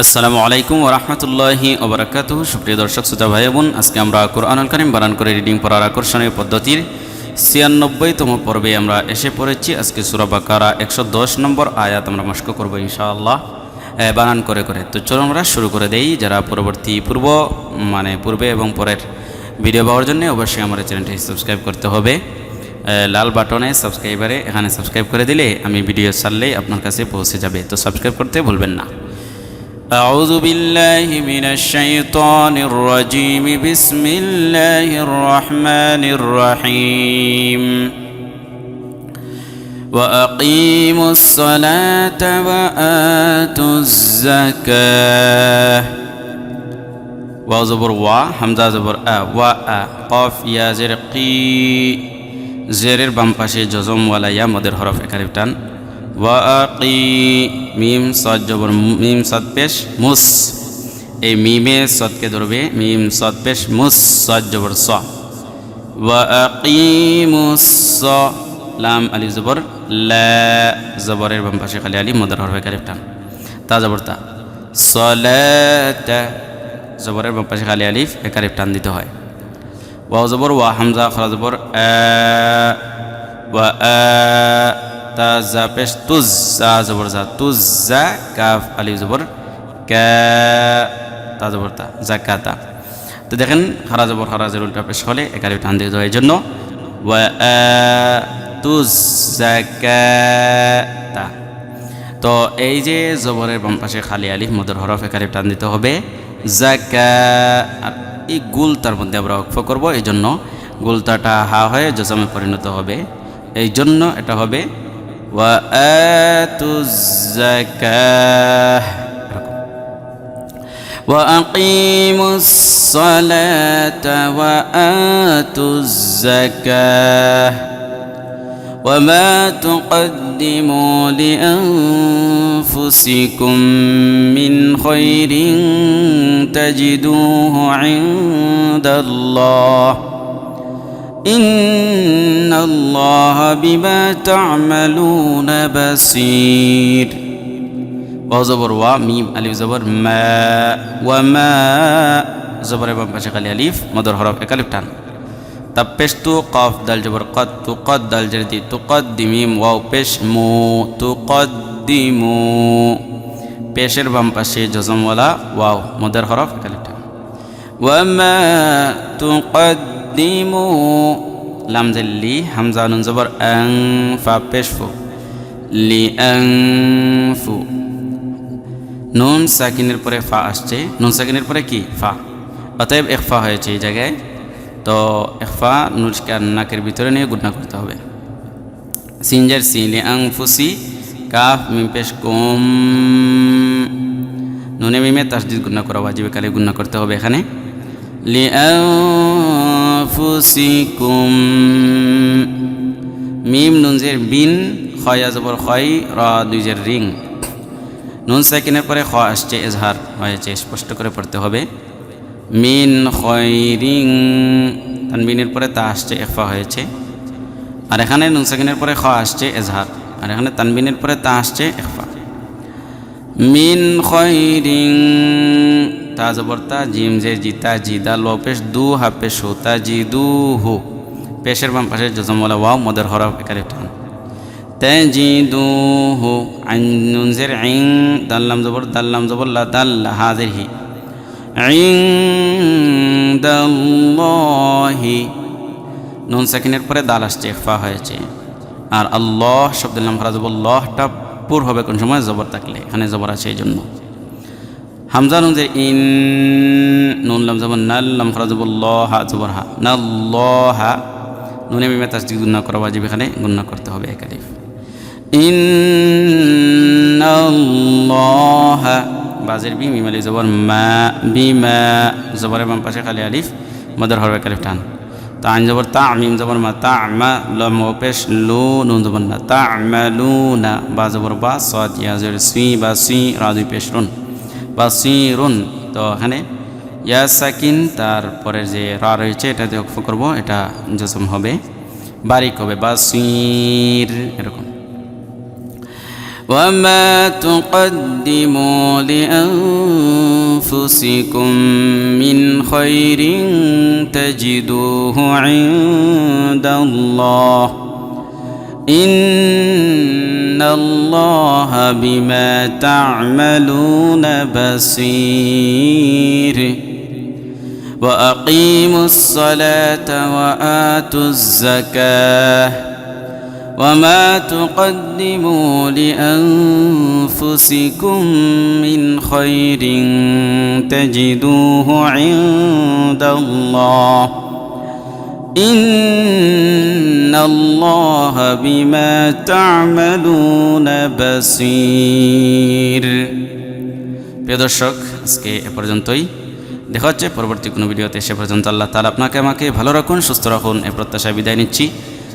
আসসালামু আলাইকুম ওরহমতুল্লাহি ওবরাকাত সুপ্রিয় দর্শক, শ্রোতা ভাই বোন, আজকে আমরা কোরআনুল করিম বানান করে রিডিং পড়ার আকর্ষণীয় পদ্ধতির ছিয়ানব্বইতম পর্বে আমরা এসে পড়েছি। আজকে সুরা বাকারা একশো দশ নম্বর আয়াত আমরা মস্ক করব ইনশাআল্লাহ বানান করে করে। তো চলো আমরা শুরু করে দেই। যারা পরবর্তী পূর্ব মানে পূর্বে এবং পরের ভিডিও পাওয়ার জন্য অবশ্যই আমার চ্যানেলটি সাবস্ক্রাইব করতে হবে। লাল বাটনে সাবস্ক্রাইবারে এখানে সাবস্ক্রাইব করে দিলে আমি ভিডিও ছাড়লেই আপনার কাছে পৌঁছে যাবে। তো সাবস্ক্রাইব করতে ভুলবেন না। أعوذ بالله من الشيطان الرجيم. بسم الله الرحمن الرحيم. وأقيموا الصلاة وآتوا الزكاة. واو زبر وا حمزة زبر آ وا آ قاف يا زرقي زرير بامباشي جزم ولا يا ওয়ালা حرف মদের ওয়াকি মিম সদ মিম সদ পেশ মুস। এই মিমে সদকে ধরবে মিম সদ পেশ মুস, সদ জবর স। ওয়াকিমুস লাম আলি জবর লা। বাম পাশে খালি আলি মদের হরফ টান। তা জবর তা। সলাতা। বাম পাশে খালি আলিফ একারে টান দিতে হয়। ওয়াও জবর, ওয়া হামজা, খরা জবর ওয়া আ তা জা পেশ তুজ জবর জা তুজ কাফ আলিফ জবর তা জবর তা জাকাতা তো দেখেন হারা জবর হারা জের উল্টা পেশ হলে একারে টান দিতে হয় এই জন্য। ওয়া আ তুজ তো এই যে জবরের বাম পাশে খালি আলিফ, মদের হরফ একারে টান দিতে হবে। জাকা এই গুলতার মধ্যে আমরা অক্ষ করব। এই জন্য গুলতাটা হা হয়ে জজমে পরিণত হবে। এই জন্য এটা হবে وآتوا الزكاة وأقيموا الصلاة وآتوا الزكاة وما تقدموا لأنفسكم من خير تجدوه عند الله إن الله بما تعملون بصير وزبر وميم ألف زبر ما وما زبر بام পাশে খালি আলিফ মদর হরফ এক আলিফ টান তা পেশ তু কফ দাল জবর কদ তু কদ দাল জের দি তু কদ দিমিম ওয়াও পেশ মু তু কদ দিমু পেশের বাম পাশে জজমওয়ালা ওয়াও মদের হরফ এক আলিফ টান ওয়ামা তু কদ্দিমু লাম জেল্লি হামজা নুন জবর আং ফা পেশ ফু লি আং ফু নুন সাকিনের পরে ফা আসছে নুন সাকিনের পরে কি ফা অতএব একফা হয়েছে এই জায়গায় তো একফা নুরকে নাকের ভিতরে নিয়ে গুণনা করতে হবে সিনজার সি লি আং ফুসি কাফ মিম পেশ কুম নুনে মিমে তাসদিদ গুণনা করা ওয়াজিবে কালে গুণনা করতে হবে এখানে লি আনফুসিকুম মিম নুনজের বিন খয়া জবর খয় র দুইজের রিং নুন সাইকিনের পরে খ আসছে এজহার হয়েছে স্পষ্ট করে পড়তে হবে মিন খয়রিং তানবিনের পরে তা আসছে এফা হয়েছে আর এখানে নুন সাইকিনের পরে খ আসছে এজহার। আর এখানে তানবিনের পরে তা আসছে এফা মিন খয়রিং তা জবর তা জিম যে জিতা জিদা লো পেশ দু হা পেশ হু তা জি দু হু পেশের বাম পাশে জজমওয়ালা ওয়াও মদের হরফ একারে টান تجدوه عن ننزر عين دلم زبر دلم زبر لا دل هذه عند الله নুন সেকেন্ডের পরে দাল আসছে ইকফা হয়েছে আর আল্লাহ শব্দের নাম ফরাজবুল্লাহটা পুর হবে কোন সময়? জবর থাকলে। এখানে জবর আছে এই জন্য হামজা নুনজের ইন, নুন লাম জবর, নাল লাম ফরাজবুল্লাহ জবর হা নাল্লাহ, নুনে মিমে তাসদিক গুন্না করা ওয়াজিব এখানে গুন্না করতে হবে একালিফ ইন্নাল্লাহ, বাজের বি, মিম আলিফ জবর, মা বিমা জবরের বাম পাশে খালি আলিফ, মদর হরবে কালিফ টান। তা আইন জবর তা মিম জবর মা তা আমা লম ও পেশ লু নুন জবর না তা আমালু না বা জবর বা সদ ইয়া জবর সুই বা সুই রাজুই পেশ রুন বা সুই রুন তো এখানে ইয়া সাকিন তারপরে যে রা রয়েছে এটা দিয়ে অক্ষ করবো এটা জসম হবে বারিক হবে বা সুইর এরকম وما تقدموا لأنفسكم من خير تجدوه عند الله. إن الله بما تعملون بصير. وأقيموا الصلاة وآتوا الزكاة. وما تقدموا لانفسكم من خير تجدوه عند الله ان الله بما تعملون بصير প্রিয় দর্শক আজকে এ পর্যন্তই দেখা হচ্ছে পরবর্তী কোনো ভিডিওতে সে পর্যন্ত আল্লাহ তালা আপনাকে আমাকে ভালো রাখুন সুস্থ রাখুন এ প্রত্যাশায় বিদায় নিচ্ছি